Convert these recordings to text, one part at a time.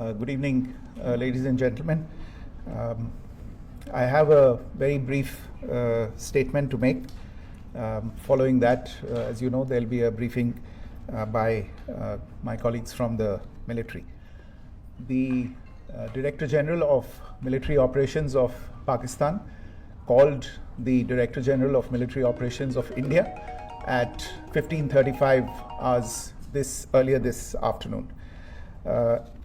Uh, Good evening, uh, ladies and gentlemen. Um, I have a very brief uh, statement to make. Um, Following that, uh, as you know, there'll be a briefing uh, by uh, my colleagues from the military. The Director General of Military Operations of Pakistan called the Director General of Military Operations of India at 15:35 hours this earlier this afternoon.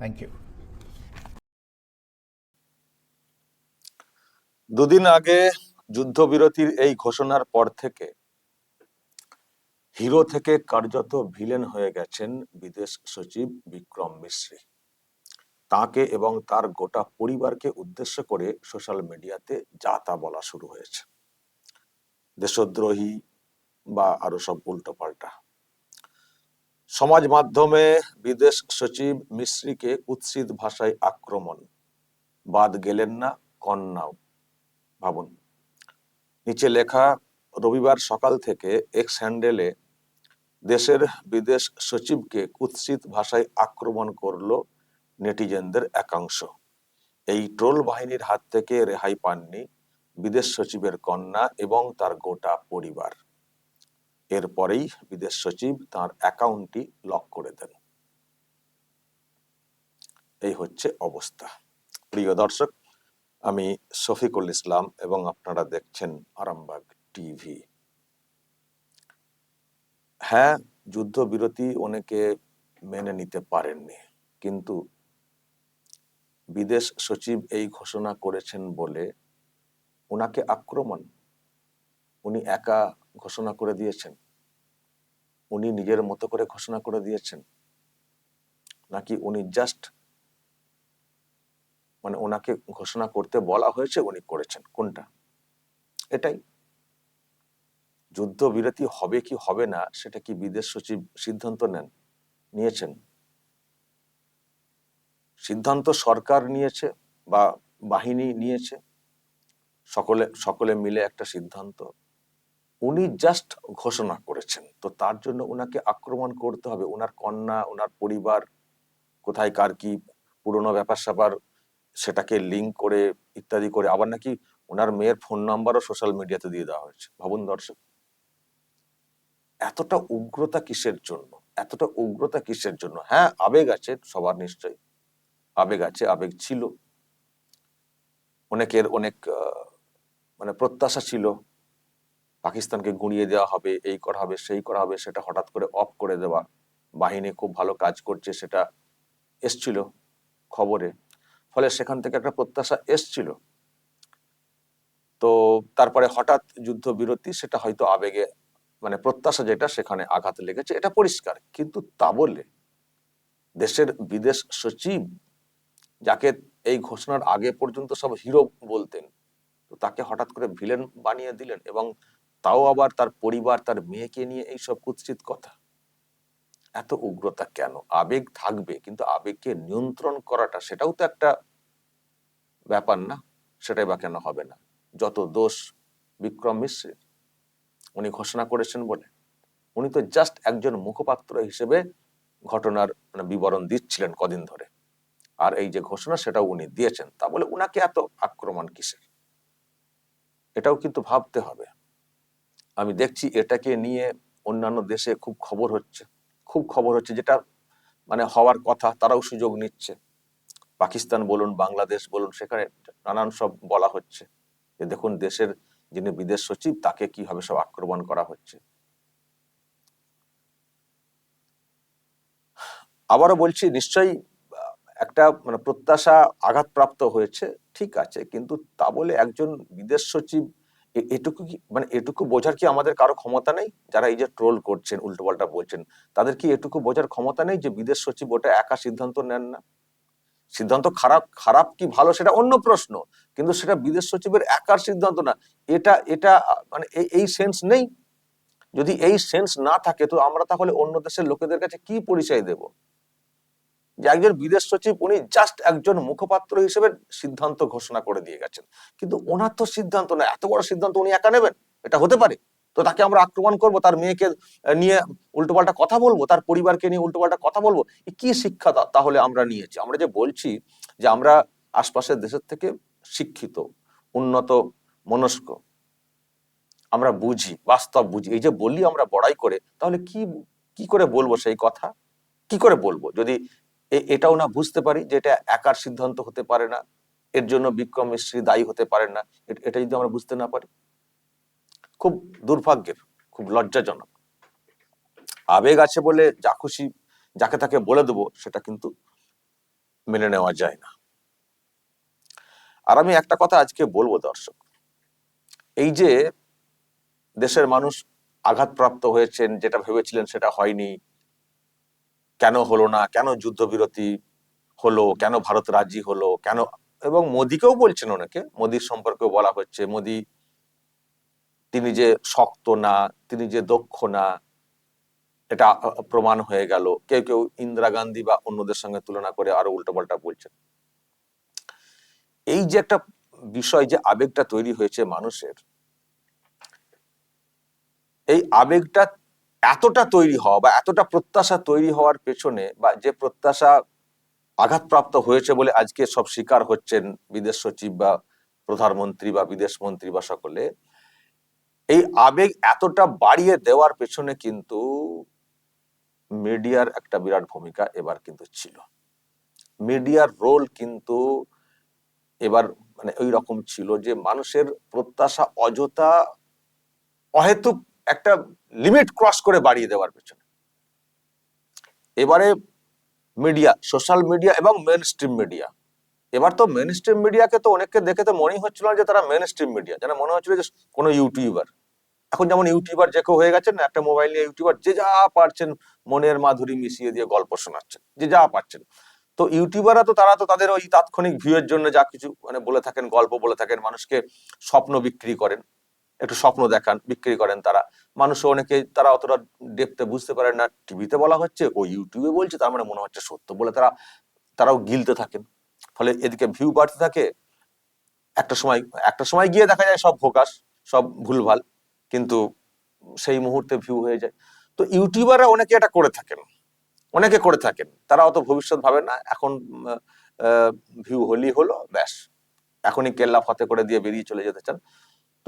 Thank you. দুদিন আগে যুদ্ধবিরতির এই ঘোষণার পর থেকে hero থেকে কার্যত villain হয়ে গেছেন বিদেশ সচিব বিক্রম মিশ্রি। তাকে এবং তার গোটা পরিবারকে উদ্দেশ্য করে সোশ্যাল মিডিয়াতে যা তা বলা শুরু হয়েছে। দেশদ্রোহী বা আরও সব উল্টো পাল্টা সমাজ মাধ্যমে বিদেশ সচিব মিশ্রিকে কুৎসিত ভাষায় আক্রমণ। বাদ গেলেন না কন্যাও ভাবুন। নিচে লেখা, রবিবার সকাল থেকে এক্স হ্যান্ডেলে দেশের বিদেশ সচিবকে কুৎসিত ভাষায় আক্রমণ করল নেটিজেনদের একাংশ। এই ট্রোল বাহিনীর হাত থেকে রেহাই পাননি বিদেশ সচিবের কন্যা এবং তার গোটা পরিবার। এরপরেই বিদেশ সচিব তার অ্যাকাউন্টটি লক করে দেন। এই হচ্ছে অবস্থা। প্রিয় দর্শক, আমি শফিকুল ইসলাম এবং আপনারা দেখছেন আরামবাগ টিভি। হ্যাঁ যুদ্ধবিরতি অনেকে মেনে নিতে পারেননি, কিন্তু বিদেশ সচিব এই ঘোষণা করেছেন বলে ওনাকে আক্রমণ, উনি একা ঘোষণা করে দিয়েছেন। উনি নিজের মতো করে ঘোষণা করে দিয়েছেন। নাকি উনি জাস্ট মানে ওনাকে ঘোষণা করতে বলা হয়েছে উনি করেছেন, কোনটা? এটাই। যুদ্ধ বিরতি হবে কি হবে না, সেটা কি বিদেশ সচিব সিদ্ধান্ত নেন, নিয়েছেন? সিদ্ধান্ত সরকার নিয়েছে বা বাহিনী নিয়েছে? সকলে সকলে মিলে একটা সিদ্ধান্ত। উনি জাস্ট ঘোষণা করেছেন। তো তার জন্য ওনাকে আক্রমণ করতে হবে। ওনার কন্যা ওনার পরিবার কোথায় কার কি পুরনো ব্যাপার স্যাপার সেটাকে লিঙ্ক করে ইত্যাদি করে। আবার নাকি ওনার মেয়ের ফোন নাম্বারও সোশ্যাল মিডিয়াতে দিয়ে দেওয়া হয়েছে। ভাবুন দর্শক। এতটা উগ্রতা কিসের জন্য? এতটা উগ্রতা কিসের জন্য? হ্যাঁ আবেগ আছে সবার নিশ্চয়ই। আবেগ আছে, আবেগ ছিল। অনেকের অনেক মানে প্রত্যাশা ছিল। পাকিস্তানকে গুঁড়িয়ে দেওয়া হবে, এই করা হবে, সেই করা হবে, সেটা হঠাৎ করে অফ করে দেওয়া। বাহিনী খুব ভালো কাজ করছে, সেটা এসছিল খবরে। ফলে সেখান থেকে একটা প্রত্যাশা এসছিল। তো তারপরে হঠাৎ যুদ্ধ বিরতি সেটা হয়তো আবেগে মানে প্রত্যাশা যেটা, সেখানে আঘাত লেগেছে, এটা পরিষ্কার। কিন্তু তা বলে দেশের বিদেশ সচিব, যাকে এই ঘোষণার আগে পর্যন্ত সব হিরো বলতেন, তো তাকে হঠাৎ করে ভিলেন বানিয়ে দিলেন এবং তাও আবার তার পরিবার, তার মেয়েকে নিয়ে এই সব কুৎসিত কথা। এত উগ্রতা কেন? আবেগ থাকবে, কিন্তু আবেগকে নিয়ন্ত্রণ করাটা সেটাও তো একটা ব্যাপার না, সেটাই বা কেন হবে না? যত দোষ বিক্রম মিশ্রের, উনি ঘোষণা করেছেন বলে। উনি তো জাস্ট একজন মুখপাত্র হিসেবে ঘটনার মানে বিবরণ দিচ্ছিলেন কদিন ধরে। আর এই যে ঘোষণা সেটাও উনি দিয়েছেন, তা বলে উনাকে এত আক্রমণ কিসের? এটাও কিন্তু ভাবতে হবে। আমি দেখছি এটাকে নিয়ে অন্যান্য দেশে খুব খবর হচ্ছে। খুব খবর হচ্ছে যেটা মানে হওয়ার কথা, তারাও সুযোগ নিচ্ছে। পাকিস্তান বলুন, বাংলাদেশ বলুন, সেখানে নানান সব বলা হচ্ছে। যে দেখুন, দেশের যিনি বিদেশ সচিব, তাকে কীভাবে সব আক্রমণ করা হচ্ছে। আবারও বলছি, নিশ্চয়ই একটা মানে প্রত্যাশা আঘাতপ্রাপ্ত হয়েছে, ঠিক আছে, কিন্তু তা বলে একজন বিদেশ সচিব এটুকু কি মানে এটুকু বোঝার কি আমাদের কারও ক্ষমতা নেই? যারা এই যে ট্রোল করছেন উল্টোপাল্টা বলছেন, তাদের কি এটুকু বোঝার ক্ষমতা নেই যে বিদেশ সচিব ওটা একা সিদ্ধান্ত নেন না? সিদ্ধান্ত খারাপ খারাপ কি ভালো সেটা অন্য প্রশ্ন, কিন্তু সেটা বিদেশ সচিবের একার সিদ্ধান্ত না। এটা এটা মানে এই- এই সেন্স নেই। যদি এই সেন্স না থাকে, তো আমরা তাহলে অন্য দেশের লোকেদের কাছে কি পরিচয় দেব? যে একজন বিদেশ সচিব উনি জাস্ট একজন মুখপাত্র হিসেবে সিদ্ধান্ত ঘোষণা করে দিয়ে গেছেন। কিন্তু ওনার তো সিদ্ধান্ত না, এত বড় সিদ্ধান্ত উনি একা নেবেন, এটা হতে পারে। তো তাকে আমরা আক্রমণ করব, তার মেয়েকে নিয়ে উল্টোপাল্টা কথা বলব, তার পরিবারকে নিয়ে উল্টোপাল্টা কথা বলব কি শিক্ষা তাহলে আমরা নিয়েছি? আমরা যে বলছি যে আমরা আশপাশের দেশের থেকে শিক্ষিত, উন্নত, মনস্ক, আমরা বুঝি, বাস্তব বুঝি, এই যে বললি আমরা বড়াই করে, তাহলে কি কি করে বলব সেই কথা? কি করে বলব? যদি এটাও না বুঝতে পারি যে এটা একার সিদ্ধান্ত হতে পারে না, এর জন্য বিক্রম মিশ্রী দায়ী হতে পারেন না। এটা যদি আমরা বুঝতে না পারি, খুব দুর্ভাগ্যের, খুব লজ্জাজনক। আবেগ আছে বলে যা খুশি যাকে তাকে বলে দেবো, সেটা কিন্তু মেনে নেওয়া যায় না। আর আমি একটা কথা আজকে বলব দর্শক, এই যে দেশের মানুষ আঘাতপ্রাপ্ত হয়েছেন, যেটা ভেবেছিলেন সেটা হয়নি কেন হলো না, কেন যুদ্ধবিরতি হলো, কেন ভারত রাজি হলো, কেন, এবং মোদিকেও বলছেন অনেকে, মোদির সম্পর্কেও বলা হচ্ছে, মোদি তিনি যে শক্ত না, তিনি যে দক্ষ না, এটা প্রমাণ হয়ে গেল। কেউ কেউ ইন্দিরা গান্ধী বা অন্যদের সঙ্গে তুলনা করে আরও উল্টোপাল্টা বলছেন। এই যে একটা বিষয়, যে আবেগটা তৈরি হয়েছে মানুষের, এই আবেগটা এতটা তৈরি হওয়া বা এতটা প্রত্যাশা তৈরি হওয়ার পেছনে বা যে প্রত্যাশা আঘাতপ্রাপ্ত হয়েছে বলে আজকে সব স্বীকার হচ্ছেন বিদেশ সচিব বা প্রধানমন্ত্রী বা বিদেশ মন্ত্রী বা সকলে, এই আবেগ এতটা বাড়িয়ে দেওয়ার পেছনে কিন্তু মিডিয়ার একটা বিরাট ভূমিকা এবার কিন্তু ছিল। মিডিয়ার রোল কিন্তু এবার মানে ওই রকম ছিল যে মানুষের প্রত্যাশা, অযথা, অহেতুক একটা লিমিট ক্রস করে বাড়িয়ে দেওয়ার পেছনে। এবারে মিডিয়া সোশ্যাল মিডিয়া এবং মেন স্ট্রিম মিডিয়া এবার তো মেন স্ট্রিম মিডিয়াকে তো অনেককে দেখে তো মনেই হচ্ছিল না যে তারা মেন স্ট্রিম মিডিয়া যেন মনে হচ্ছিল যে কোনো ইউটিউবার এখন যেমন ইউটিউবার যে কেউ হয়ে গেছেন, একটা মোবাইল নিয়ে ইউটিউবার যে যা পারছেন মনের মাধুরী মিশিয়ে দিয়ে গল্প শোনাচ্ছেন, যে যা পারছেন। তো ইউটিউবাররা তো তারা তো তাদের ওই তাৎক্ষণিক ভিউয়ের জন্য যা কিছু মানে বলে থাকেন, গল্প বলে থাকেন, মানুষকে স্বপ্ন বিক্রি করেন। একটু স্বপ্ন দেখান, বিক্রি করেন তারা। মানুষ অনেকে তারা অতটা ডেপতে বুঝতে পারেন না। টিভিতে বলা হচ্ছে, ও ইউটিউবে বলছে, তার মানে মনে হচ্ছে সত্য বলে তারা, তারাও গিলতে থাকেন। ফলে এদিকে ভিউ বাড়তে থাকে, একটা সময় একটা সময় গিয়ে দেখা যায় সব ফোকাস, সব ভুলভাল, কিন্তু সেই মুহূর্তে ভিউ হয়ে যায়। তো ইউটিউবাররা অনেকে এটা করে থাকেন। অনেকে করে থাকেন। তারা অত ভবিষ্যৎ ভাবে না, এখন ভিউ হলি হলো, ব্যাস। এখনই কেল্লা ফতে করে দিয়ে বেরিয়ে চলে যেতে চান।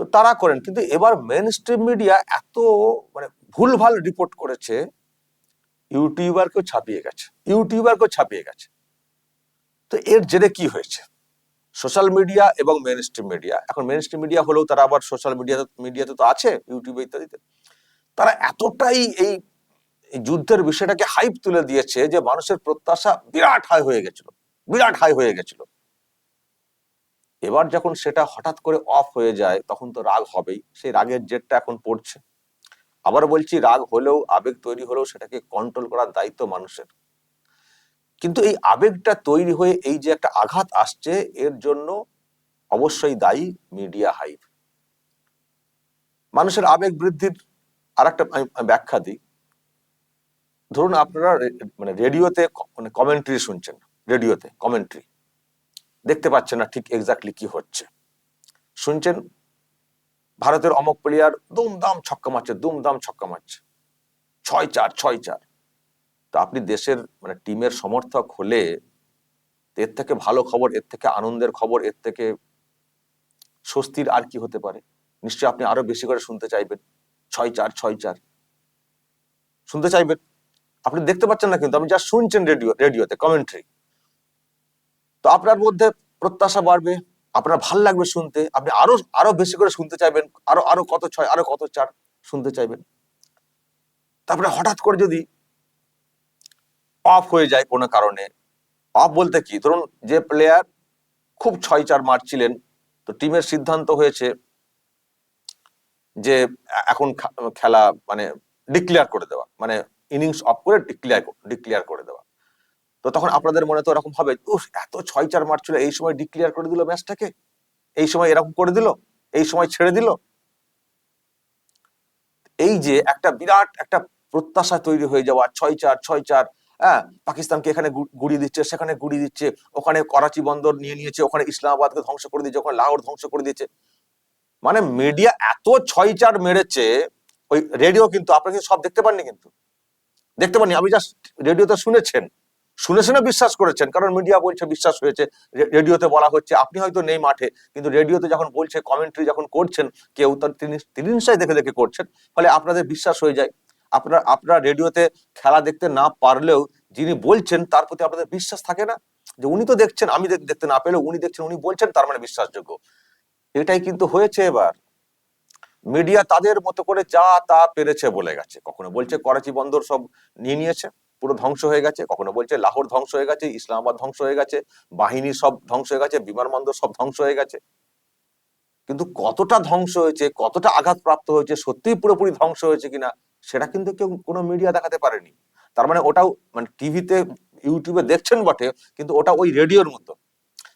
তো তারা করেন। কিন্তু এবার মেন স্ট্রিম মিডিয়া এত মানে ভুলভাল রিপোর্ট করেছে ইউটিউবারকেও ছাপিয়ে গেছে ইউটিউবারকেও ছাপিয়ে গেছে। তো এর জেরে কি হয়েছে? সোশ্যাল মিডিয়া এবং মেন স্ট্রিম মিডিয়া এখন মেন স্ট্রিম মিডিয়া হলেও তারা আবার সোশ্যাল মিডিয়া মিডিয়াতে তো আছে ইউটিউবে ইত্যাদিতে। তারা এতটাই এই এই যুদ্ধের বিষয়টাকে হাইপ তুলে দিয়েছে যে মানুষের প্রত্যাশা বিরাট হাই হয়ে গেছিল, বিরাট হাই হয়ে গেছিল। এবার যখন সেটা হঠাৎ করে অফ হয়ে যায়, তখন তো রাগ হবেই। সেই রাগের জেটটা এখন পড়ছে। আবার বলছি, রাগ হলেও, আবেগ তৈরি হলেও সেটাকে কন্ট্রোল করার দায়িত্ব মানুষের। কিন্তু এই আবেগটা তৈরি হয়ে এই যে একটা আঘাত আসছে, এর জন্য অবশ্যই দায়ী মিডিয়া হাইপ মানুষের আবেগ বৃদ্ধির আর একটা ব্যাখ্যা দিই। ধরুন আপনারা মানে রেডিওতে মানে কমেন্ট্রি শুনছেন, রেডিওতে কমেন্ট্রি দেখতে পাচ্ছেন না ঠিক এক্স্যাক্টলি কি হচ্ছে। শুনছেন? ভারতের অমক প্লেয়ার দুমদাম ছক্কা মারছে, দুমদাম ছক্কা মারছে। ছয় চার ছয় চার। তো আপনি দেশের মানে টিমের সমর্থক হলে এর থেকে ভালো খবর, এর থেকে আনন্দের খবর, এর থেকে স্বস্তির আর কি হতে পারে? নিশ্চয়ই আপনি আরও বেশি করে শুনতে চাইবেন। ছয় চার ছয় চার। শুনতে চাইবেন? আপনি দেখতে পাচ্ছেন না কিন্তু, আপনি যা শুনছেন রেডিও রেডিওতে কমেন্ট্রি তো আপনার মধ্যে প্রত্যাশা বাড়বে, আপনার ভালো লাগবে শুনতে, আপনি আরও আরও বেশি করে শুনতে চাইবেন, আরও আরও কত ছয়, আরও কত চার শুনতে চাইবেন। তারপরে হঠাৎ করে যদি অফ হয়ে যায় কোনো কারণে অফ বলতে কি? ধরুন যে প্লেয়ার খুব ছয় চার মারছিলেন, তো টিমের সিদ্ধান্ত হয়েছে যে এখন খেলা মানে ডিক্লেয়ার করে দেওয়া মানে ইনিংস অফ করে ডিক্লেয়ার ডিক্লেয়ার করে দেওয়া। তো তখন আপনাদের মনে তো এরকম হবে উফ এত ছয় চার মার্চ ছিল এই সময় ডিক্লেয়ার করে দিল ম্যাচটাকে? এই সময় এরকম করে দিল? এই সময় ছেড়ে দিল? এই যে একটা বিরাট একটা প্রত্যাশা তৈরি হয়ে যাওয়া ছয় চার ছয় চার হ্যাঁ পাকিস্তানকে এখানে গুড়িয়ে দিচ্ছে সেখানে গুড়িয়ে দিচ্ছে ওখানে করাচি বন্দর নিয়ে নিয়েছে ওখানে ইসলামাবাদকে ধ্বংস করে দিয়েছে ওখানে লাহোর ধ্বংস করে দিয়েছে। মানে মিডিয়া এত ছয় চার মেরেছে ওই রেডিও কিন্তু আপনারা কিন্তু সব দেখতে পাননি কিন্তু? দেখতে পাননি? আপনি জাস্ট রেডিওতে শুনেছেন। শুনে শুনে বিশ্বাস করেছেন, কারণ মিডিয়া বলছে বিশ্বাস হয়েছে রেডিওতে বলা হচ্ছে, আপনি হয়তো নেই মাঠে, কিন্তু রেডিওতে যখন বলছে কমেন্ট্রি যখন করছেন, কেউ তার তিনি তিনি দেখে দেখে করছেন, ফলে আপনাদের বিশ্বাস হয়ে যায়। আপনার, আপনারা রেডিওতে খেলা দেখতে না পারলেও যিনি বলছেন, তার প্রতি আপনাদের বিশ্বাস থাকে না। যে উনি তো দেখছেন, আমি দেখতে না পেলেও উনি দেখছেন, উনি বলছেন, তার মানে বিশ্বাসযোগ্য। এটাই কিন্তু হয়েছে এবার। মিডিয়া তাদের মতো করে যা তা পেরেছে বলে গেছে। কখনো বলছে, করাচি বন্দর সব নিয়ে নিয়েছে। পুরো ধ্বংস হয়ে গেছে, কখনো বলছে লাহোর ধ্বংস হয়ে গেছে, ইসলামাবাদ ধ্বংস হয়ে গেছে, বাহিনী সব ধ্বংস হয়ে গেছে, বিমানবন্দর সব ধ্বংস হয়ে গেছে। কিন্তু কতটা ধ্বংস হয়েছে, কতটা আঘাত প্রাপ্ত হয়েছে, সত্যিই পুরোপুরি ধ্বংস হয়েছে কিনা, সেটা কিন্তু কেউ কোনো মিডিয়া দেখাতে পারেনি। তার মানে ওটাও মানে টিভিতে ইউটিউবে দেখছেন বটে, কিন্তু ওটা ওই রেডিওর মতো।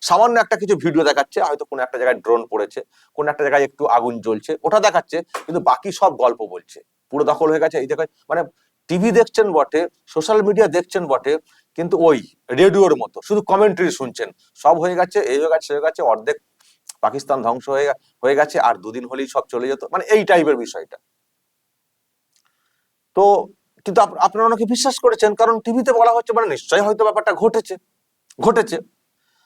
সামান্য একটা কিছু ভিডিও দেখাচ্ছে, হয়তো কোনো একটা জায়গায় ড্রোন পড়েছে, কোন একটা জায়গায় একটু আগুন জ্বলছে, ওটা দেখাচ্ছে, কিন্তু বাকি সব গল্প বলছে। পুরো দখল হয়ে গেছে, এই জায়গায় মানে টিভি দেখছেন বটে, সোশ্যাল মিডিয়া দেখছেন বটে, কিন্তু ওই রেডিওর মতো, শুধু কমেন্ট্রি শুনছেন। সব হয়ে গেছে, এই হয়ে গেছে হয়ে গেছে, অর্ধেক পাকিস্তান ধ্বংস হয়ে হয়ে গেছে, আর দুদিন হলেই সব চলে যেত। মানে এই টাইপের বিষয়টা। তো কিন্তু আপ- আপনারা অনেকে বিশ্বাস করেছেন, কারণ টিভিতে বলা হচ্ছে মানে নিশ্চয়ই হয়তো ব্যাপারটা ঘটেছে ঘটেছে।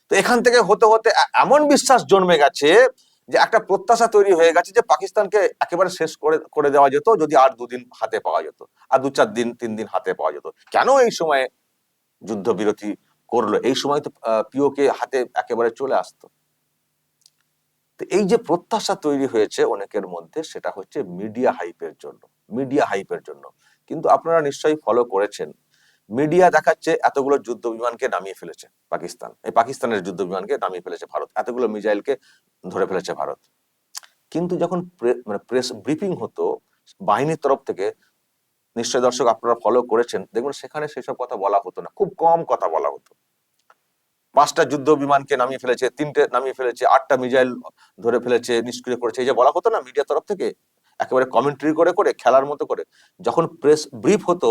তো এখান থেকে হতে হতে এমন বিশ্বাস জন্মে গেছে যে একটা প্রত্যাশা তৈরি হয়ে গেছে যে পাকিস্তানকে একেবারে শেষ করে করে দেওয়া যেত যদি আর দুদিন হাতে পাওয়া যেত, আর দু চার দিন, তিন দিন হাতে পাওয়া যেত। কেন এই সময়ে যুদ্ধবিরতি করল? এই সময় তো পিওকে হাতে একেবারে চলে আসতো। তো এই যে প্রত্যাশা তৈরি হয়েছে অনেকের মধ্যে, সেটা হচ্ছে মিডিয়া হাইপের জন্য, মিডিয়া হাইপের জন্য। কিন্তু আপনারা নিশ্চয়ই ফলো করেছেন। মিডিয়া দেখাচ্ছে, এতগুলো যুদ্ধ বিমানকে নামিয়ে ফেলেছে পাকিস্তান। এই পাকিস্তানের যুদ্ধ বিমানকে নামিয়ে ফেলেছে ভারত। এতগুলো মিসাইলকে ধরে ফেলেছে ভারত। কিন্তু যখন মানে প্রেস ব্রিফিং হতো, বাহিনীর তরফ থেকে, নিশ্চয় দর্শক আপনারা ফলো করেছেন, দেখবেন সেখানে সেসব কথা বলা হতো না, খুব কম কথা বলা হতো। পাঁচটা যুদ্ধ বিমানকে নামিয়ে ফেলেছে, তিনটে নামিয়ে ফেলেছে, আটটা মিজাইল ধরে ফেলেছে, নিষ্ক্রিয় করেছে, এই যে বলা হতো না মিডিয়া তরফ থেকে, একেবারে কমেন্ট্রি করে করে, খেলার মতো করে, যখন প্রেস ব্রিফ হতো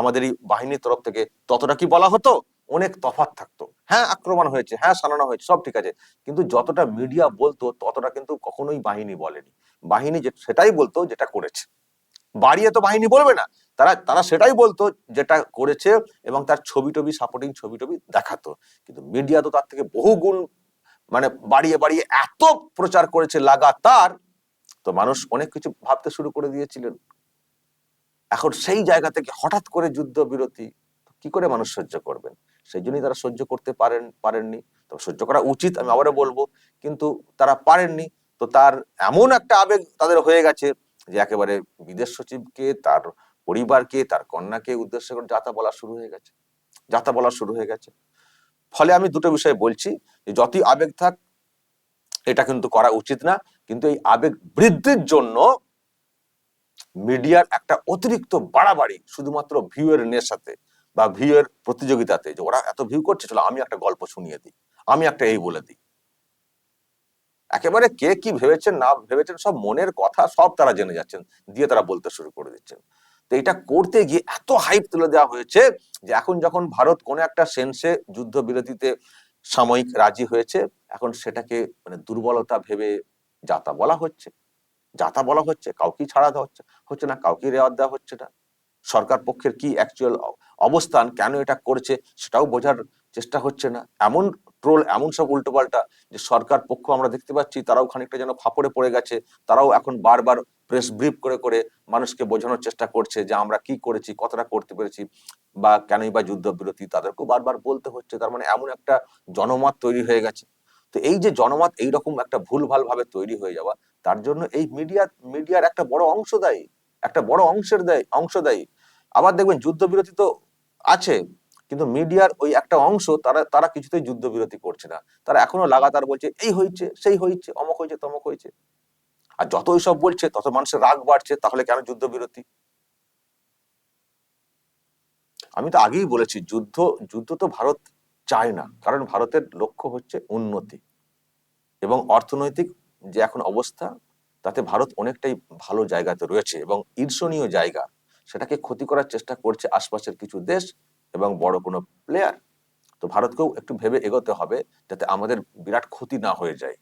আমাদের এই বাহিনীর তরফ থেকে ততটা কি বলা হতো? অনেক তফাৎ থাকতো। হ্যাঁ আক্রমণ হয়েছে হ্যাঁ সানানো হয়েছে, সব ঠিক আছে। কিন্তু যতটা মিডিয়া বলতো, ততটা কিন্তু কখনোই বাহিনী বলেনি। বাহিনী সেটাই বলতো যেটা করেছে। বাড়িয়ে তো বাহিনী বলবে না। তারা তারা সেটাই বলতো যেটা করেছে এবং তার ছবি টবি সাপোর্টিং ছবি টবি দেখাতো। কিন্তু মিডিয়া তো তার থেকে বহু গুণ মানে বাড়িয়ে বাড়িয়ে এত প্রচার করেছে লাগাতার, তো মানুষ অনেক কিছু ভাবতে শুরু করে দিয়েছিলেন। এখন সেই জায়গা থেকে হঠাৎ করে যুদ্ধ বিরতি কি করে মানুষ সহ্য করবেন? সেই জন্যই তারা সহ্য করতে পারেন, পারেননি। তো সহ্য করা উচিত, আমি আবারও বলব, কিন্তু তারা পারেননি। তো তার এমন একটা আবেগ তাদের হয়ে গেছে যে একেবারে বিদেশ সচিবকে, তার পরিবারকে, তার কন্যাকে উদ্দেশ্য করে যাতা বলা শুরু হয়ে গেছে। যাতা বলা শুরু হয়ে গেছে। ফলে আমি দুটো বিষয় বলছি যে যতই আবেগ থাক, এটা কিন্তু করা উচিত না। কিন্তু এই আবেগ বৃদ্ধির জন্য মিডিয়ার একটা অতিরিক্ত বাড়াবাড়ি শুধুমাত্র ভিউয়ের নেশাতে বা ভিউয়ের প্রতিযোগিতাতে যে ওরা এত ভিউ করছে, চলো আমি একটা গল্প শুনিয়ে দিই, আমি একটা এই বলে দিই। একেবারে কে কি ভেবেছেন না ভেবেছেন সব মনের কথা সব তারা জেনে যাচ্ছেন, দিয়ে তারা বলতে শুরু করে দিচ্ছেন। তো এটা করতে গিয়ে এত হাইপ তুলে দেওয়া হয়েছে যে এখন যখন ভারত কোনো একটা সেন্সে যুদ্ধ বিরতিতে সাময়িক রাজি হয়েছে, এখন সেটাকে মানে দুর্বলতা ভেবে যাতা বলা হচ্ছে। যাতা বলা হচ্ছে কাউকে ছাড়া দেওয়া হচ্ছে হচ্ছে না কাউকে রেওয়াজ দেওয়া হচ্ছে না। সরকার পক্ষের কি অ্যাকচুয়াল অবস্থান, কেন এটা করছে, সেটাও বোঝার চেষ্টা হচ্ছে না। এমন ট্রোল এমন সব উল্টোপাল্টা যে সরকার পক্ষ আমরা দেখতে পাচ্ছি, তারাও খানিকটা যেন ফাপড়ে পড়ে গেছে, তারাও এখন বারবার প্রেস ব্রিফ করে করে মানুষকে বোঝানোর চেষ্টা করছে যে আমরা কি করেছি, কতটা করতে পেরেছি বা কেনই বা যুদ্ধ বিরতি তাদেরকেও বারবার বলতে হচ্ছে। তার মানে এমন একটা জনমত তৈরি হয়ে গেছে। তো এই যে জনমত এইরকম একটা ভুলভাল ভাবে তৈরি হয়ে যাওয়া, তার জন্য এই মিডিয়া মিডিয়ার একটা বড় অংশ দায়ী, একটা বড় অংশের দেয়, অংশ দেয়। আবার দেখবেন যুদ্ধবিরতি তো আছে, কিন্তু মিডিয়ার ওই একটা অংশ তারা তারা কিছুতেই যুদ্ধবিরতি করছে না। তারা এখনও লাগাতার বলছে, এই হয়েছে সেই হয়েছে অমক হয়েছে তমক হয়েছে আর যতই সব বলছে, তত মানুষের রাগ বাড়ছে, তাহলে কেন যুদ্ধবিরতি? আমি তো আগেই বলেছি, যুদ্ধ যুদ্ধ তো ভারত চায় না কারণ ভারতের লক্ষ্য হচ্ছে উন্নতি। এবং অর্থনৈতিক যে এখন অবস্থা, তাতে ভারত অনেকটাই ভালো জায়গাতে রয়েছে এবং ঈর্ষণীয় জায়গা। সেটাকে ক্ষতি করার চেষ্টা করছে আশপাশের কিছু দেশ এবং বড় কোনো প্লেয়ার তো ভারতকেও একটু ভেবে এগোতে হবে যাতে আমাদের বিরাট ক্ষতি না হয়ে যায়।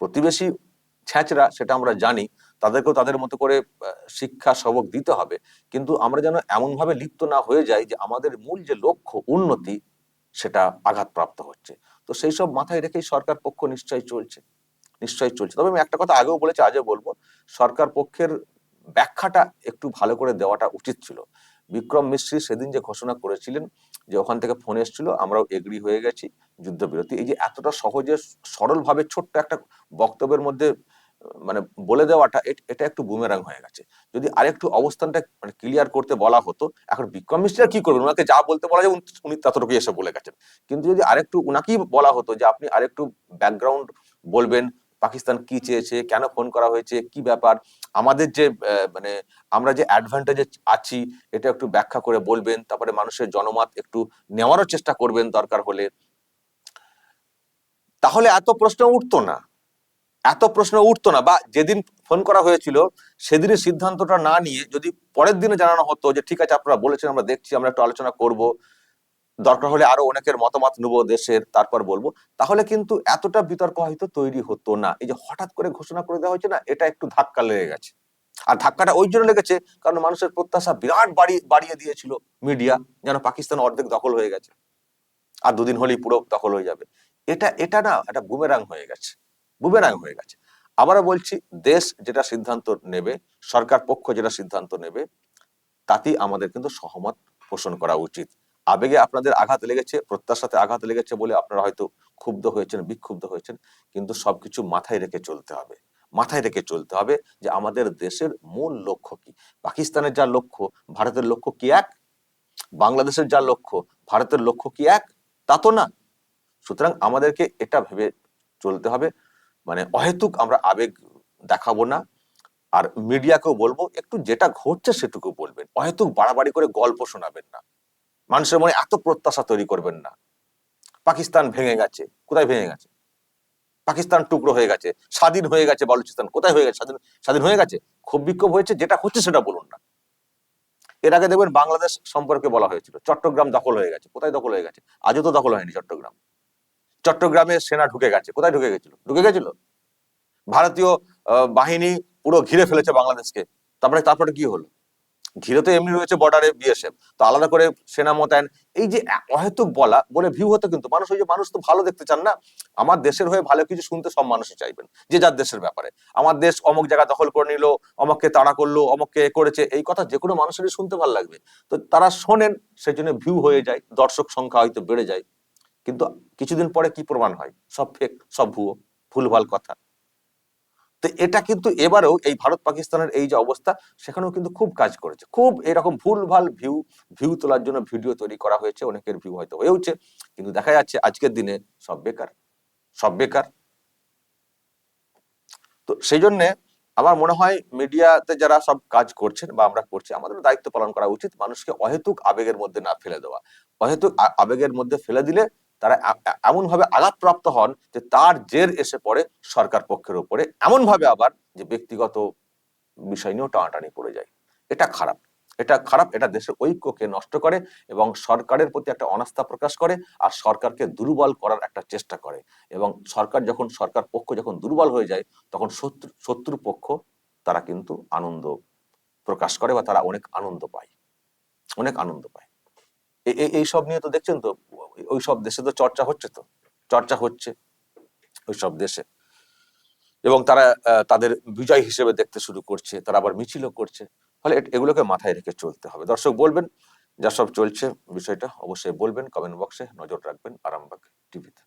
প্রতিবেশী ছ্যাঁচড়া সেটা আমরা জানি, তাদেরকেও তাদের মতো করে শিক্ষা সবক দিতে হবে। কিন্তু আমরা যেন এমনভাবে লিপ্ত না হয়ে যাই যে আমাদের মূল যে লক্ষ্য উন্নতি সেটা আঘাতপ্রাপ্ত হচ্ছে। তো সেই সব মাথায় রেখেই সরকার পক্ষ নিশ্চয়ই চলছে নিশ্চয়ই চলছে। তবে আমি একটা কথা আগেও বলেছি, আজও বলব, সরকার পক্ষের ব্যাখ্যাটা একটু ভালো করে দেওয়াটা উচিত ছিল। বিক্রম মিশ্রী সেদিন যে ঘোষণা করেছিলেন যে ওখান থেকে ফোন এসেছিল, আমরাও এগ্রি হয়ে গেছি, যুদ্ধবিরতি। এই যে এতটা সহজে, সরলভাবে ছোট্ট একটা বক্তব্যের মধ্যে মানে বলে দেওয়াটা এটা একটু বুমেরাং হয়ে গেছে। যদি আরেকটু অবস্থানটা মানে ক্লিয়ার করতে বলা হতো, এখন বিক্রম মিশ্রি কি করবেন? ওনাকে যা বলতে বলা যায়, উনি- ততটুকু এসে বলে গেছেন। কিন্তু যদি আরেকটু ওনাকেই বলা হতো যে আপনি আরেকটু ব্যাকগ্রাউন্ড বলবেন, পাকিস্তান কি চেয়েছে, কেন ফোন করা হয়েছে, কি ব্যাপার, আমাদের যে মানে আমরা যে অ্যাডভান্টেজে আছি, এটা একটু ব্যাখ্যা করে বলবেন, তারপরে মানুষের জনমত একটু নেওয়ারও চেষ্টা করবেন দরকার হলে। তাহলে এত প্রশ্ন উঠতো না। এত প্রশ্ন উঠতো না, বা যেদিন ফোন করা হয়েছিল, সেদিনের সিদ্ধান্তটা না নিয়ে যদি পরের দিনে জানানো হতো যে, ঠিক আছে, আপনারা বলেছেন, আমরা দেখছি, আমরা একটু আলোচনা করব, দরকার হলে আরও অনেকের মতামত নেব দেশের, তারপর বলব, তাহলে কিন্তু এতটা বিতর্ক হয়তো তৈরি হতো না। এই যে হঠাৎ করে ঘোষণা করে দেওয়া হয়েছে না, এটা একটু ধাক্কা লেগে গেছে। আর ধাক্কাটা ওই জন্য লেগেছে, কারণ মানুষের প্রত্যাশা বিরাট বাড়ি, বাড়িয়ে দিয়েছিল মিডিয়া যেন পাকিস্তান অর্ধেক দখল হয়ে গেছে। আর দুদিন হলেই পুরো দখল হয়ে যাবে। এটা এটা না একটা বুমেরাং হয়ে গেছে। বুমেরাং হয়ে গেছে। আবারও বলছি, দেশ যেটা সিদ্ধান্ত নেবে, সরকার পক্ষ যেটা সিদ্ধান্ত নেবে, তাতেই আমাদের কিন্তু সহমত পোষণ করা উচিত। আবেগে আপনাদের আঘাত লেগেছে, প্রত্যাশাতে আঘাত লেগেছে বলে আপনারা হয়তো ক্ষুব্ধ হয়েছেন, বিক্ষুব্ধ হয়েছেন, কিন্তু সবকিছু মাথায় রেখে চলতে হবে। মাথায় রেখে চলতে হবে যে আমাদের দেশের মূল লক্ষ্য কি? পাকিস্তানের যা লক্ষ্য, ভারতের লক্ষ্য কি এক? বাংলাদেশের যা লক্ষ্য, ভারতের লক্ষ্য কি এক? তা তো না। সুতরাং আমাদেরকে এটা ভেবে চলতে হবে। মানে অহেতুক আমরা আবেগ দেখাবো না। আর মিডিয়াকেও বলব, একটু যেটা ঘটছে সেটুকু বলবেন। অহেতুক বাড়াবাড়ি করে গল্প শোনাবেন না। মানুষের মনে এত প্রত্যাশা তৈরি করবেন না। পাকিস্তান ভেঙে গেছে। কোথায় ভেঙে গেছে? পাকিস্তান টুকরো হয়ে গেছে। স্বাধীন হয়ে গেছে বালুচিস্তান। কোথায় হয়ে গেছে? স্বাধীন স্বাধীন হয়ে গেছে? ক্ষোভ বিক্ষোভ হয়েছে। যেটা হচ্ছে সেটা বলুন না। এর আগে দেখবেন বাংলাদেশ সম্পর্কে বলা হয়েছিল, চট্টগ্রাম দখল হয়ে গেছে। কোথায় দখল হয়ে গেছে? আজও তো দখল হয়নি চট্টগ্রাম। চট্টগ্রামে সেনা ঢুকে গেছে। কোথায় ঢুকে গেছিল? ঢুকে গেছিল? ভারতীয় বাহিনী পুরো ঘিরে ফেলেছে বাংলাদেশকে। তারপরে তারপরে কি হলো? ঘিরে তো এমনি রয়েছে বর্ডারে বিএসএফ তো আলাদা করে সেনা মোতায়েন। এই যে অহেতুক বলা, বলে ভিউ হতো কিন্তু মানুষ, ওই যে মানুষ তো ভালো দেখতে চান না? আমার দেশের হয়ে ভালো কিছু শুনতে সব মানুষই চাইবেন, যে যার দেশের ব্যাপারে। আমার দেশ অমুক জায়গা দখল করে নিল, অমককে তাড়া করল, অমককে এ করেছে, এই কথা যে কোনো মানুষেরই শুনতে ভালো লাগবে। তো তারা শোনেন সেই জন্য ভিউ হয়ে যায়, দর্শক সংখ্যা হয়তো বেড়ে যায়। কিন্তু কিছুদিন পরে কি প্রমাণ হয়? সব ফেক সব ভুয়ো, ভুলভাল কথা। তো এটা কিন্তু এবারেও এই ভারত পাকিস্তানের এই যে অবস্থা, সেখানেও কিন্তু খুব কাজ করেছে। খুব এরকম ভুলভাল ভিউ ভিউ তোলার জন্য ভিডিও তৈরি করা হয়েছে। অনেকের ভিউ হয়তো হয়েওছে। কিন্তু দেখা যাচ্ছে আজকের দিনে সব বেকার সব বেকার। তো সেই জন্য আমার মনে হয় মিডিয়াতে যারা সব কাজ করছেন বা আমরা করছি আমাদের দায়িত্ব পালন করা উচিত মানুষকে অহেতুক আবেগের মধ্যে না ফেলে দেওয়া। অহেতুক আবেগের মধ্যে ফেলে দিলে তারা এমনভাবে আঘাতপ্রাপ্ত হন যে তার জের এসে পড়ে সরকার পক্ষের উপরে। এমনভাবে আবার যে ব্যক্তিগত বিষয় নিয়েও টানাটানি পড়ে যায়। এটা খারাপ। এটা খারাপ, এটা দেশের ঐক্যকে নষ্ট করে এবং সরকারের প্রতি একটা অনাস্থা প্রকাশ করে আর সরকারকে দুর্বল করার একটা চেষ্টা করে। এবং সরকার যখন, সরকার পক্ষ যখন দুর্বল হয়ে যায়, তখন শত্রু শত্রু পক্ষ তারা কিন্তু আনন্দ প্রকাশ করে বা তারা অনেক আনন্দ পায়। অনেক আনন্দ পায়। এই সব নিয়ে তো দেখছেন তো, ওই সব দেশে তো চর্চা হচ্ছে তো, চর্চা হচ্ছে ওই সব দেশে। এবং তারা তাদের বিজয় হিসেবে দেখতে শুরু করছে, তারা আবার মিছিলও করছে। ফলে এগুলোকে মাথায় রেখে চলতে হবে। দর্শক বলবেন, যা সব চলছে, বিষয়টা অবশ্যই বলবেন কমেন্ট বক্সে নজর রাখবেন, আরামবাগ টিভিতে